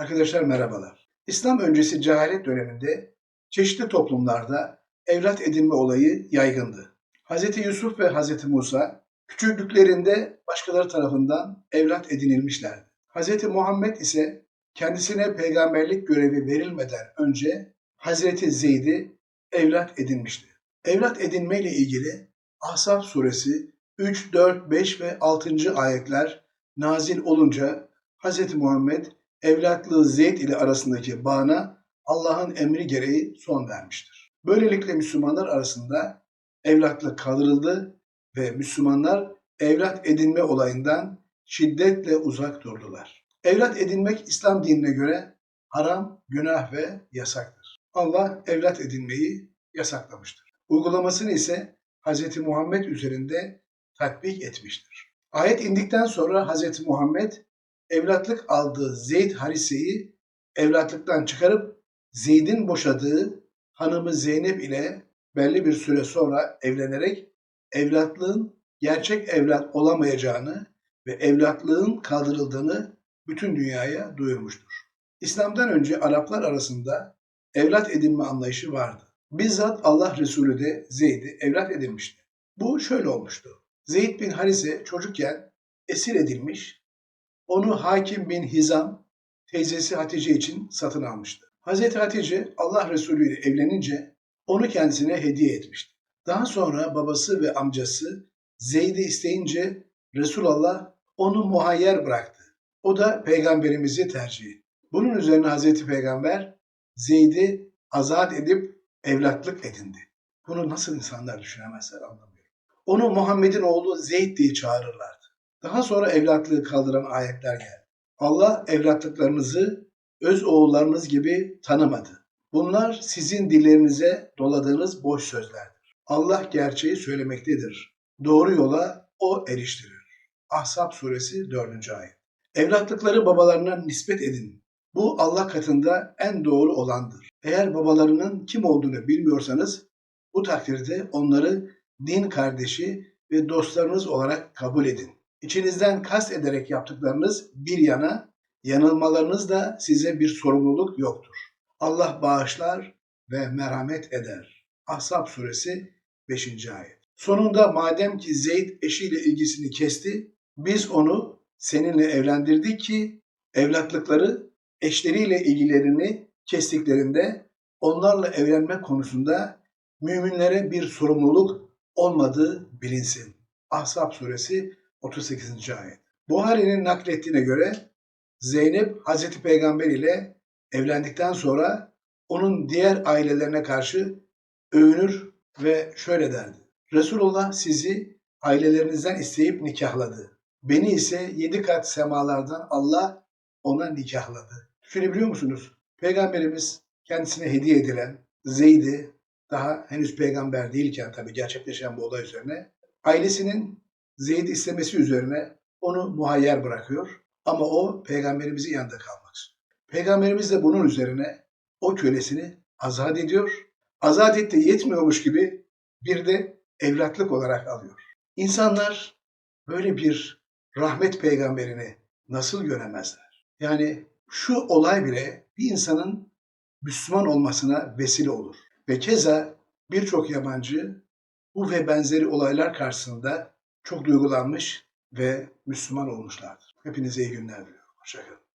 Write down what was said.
Arkadaşlar merhabalar. İslam öncesi cehalet döneminde çeşitli toplumlarda evlat edinme olayı yaygındı. Hz. Yusuf ve Hz. Musa küçüklüklerinde başkaları tarafından evlat edinilmişlerdi. Hz. Muhammed ise kendisine peygamberlik görevi verilmeden önce Hazreti Zeyd'i evlat edinmişti. Evlat edinme ile ilgili Ahzab suresi 3, 4, 5 ve 6. ayetler nazil olunca Hz. Muhammed evlatlığı Zeyd ile arasındaki bağına Allah'ın emri gereği son vermiştir. Böylelikle Müslümanlar arasında evlatlık kaldırıldı ve Müslümanlar evlat edinme olayından şiddetle uzak durdular. Evlat edinmek İslam dinine göre haram, günah ve yasaktır. Allah evlat edinmeyi yasaklamıştır. Uygulamasını ise Hz. Muhammed üzerinde tatbik etmiştir. Ayet indikten sonra Hz. Muhammed evlatlık aldığı Zeyd Harise'yi evlatlıktan çıkarıp Zeyd'in boşadığı hanımı Zeynep ile belli bir süre sonra evlenerek evlatlığın gerçek evlat olamayacağını ve evlatlığın kaldırıldığını bütün dünyaya duyurmuştur. İslam'dan önce Araplar arasında evlat edinme anlayışı vardı. Bizzat Allah Resulü de Zeyd'i evlat edinmişti. Bu şöyle olmuştu. Zeyd bin Harise çocukken esir edilmiş, onu Hakim bin Hizam teyzesi Hatice için satın almıştı. Hazreti Hatice Allah Resulü ile evlenince onu kendisine hediye etmişti. Daha sonra babası ve amcası Zeyd'i isteyince Resulullah onu muhayyer bıraktı. O da peygamberimizi tercih etti. Bunun üzerine Hazreti Peygamber Zeyd'i azat edip evlatlık edindi. Bunu nasıl insanlar düşünemezler anlamıyorum. Onu Muhammed'in oğlu Zeyd diye çağırırlardı. Daha sonra evlatlığı kaldıran ayetler geldi. Allah evlatlıklarınızı öz oğullarınız gibi tanımadı. Bunlar sizin dillerinize doladığınız boş sözlerdir. Allah gerçeği söylemektedir. Doğru yola O eriştirir. Ahzab suresi 4. ayet. Evlatlıkları babalarına nispet edin. Bu Allah katında en doğru olandır. Eğer babalarının kim olduğunu bilmiyorsanız bu takdirde onları din kardeşi ve dostlarınız olarak kabul edin. İçinizden kast ederek yaptıklarınız bir yana, yanılmalarınız da size bir sorumluluk yoktur. Allah bağışlar ve merhamet eder. Ahzab suresi 5. ayet. Sonunda madem ki Zeyd eşiyle ilgisini kesti, biz onu seninle evlendirdik ki evlatlıkları eşleriyle ilgilerini kestiklerinde onlarla evlenme konusunda müminlere bir sorumluluk olmadığı bilinsin. Ahzab suresi 38. ayet. Buhari'nin naklettiğine göre Zeynep Hazreti Peygamber ile evlendikten sonra onun diğer ailelerine karşı övünür ve şöyle derdi. Resulullah sizi ailelerinizden isteyip nikahladı. Beni ise yedi kat semalardan Allah ona nikahladı. Düşünebiliyor musunuz? Peygamberimiz kendisine hediye edilen Zeyd'i daha henüz peygamber değilken tabii gerçekleşen bu olay üzerine ailesinin Zeyd'i istemesi üzerine onu muhayyer bırakıyor. Ama o peygamberimizin yanında kalmak istiyor. Peygamberimiz de bunun üzerine o kölesini azat ediyor. Azat etti yetmiyormuş gibi bir de evlatlık olarak alıyor. İnsanlar böyle bir rahmet peygamberini nasıl göremezler? Yani şu olay bile bir insanın Müslüman olmasına vesile olur. Ve keza birçok yabancı bu ve benzeri olaylar karşısında çok duygulanmış ve Müslüman olmuşlardır. Hepinize iyi günler diliyorum. Hoşçakalın.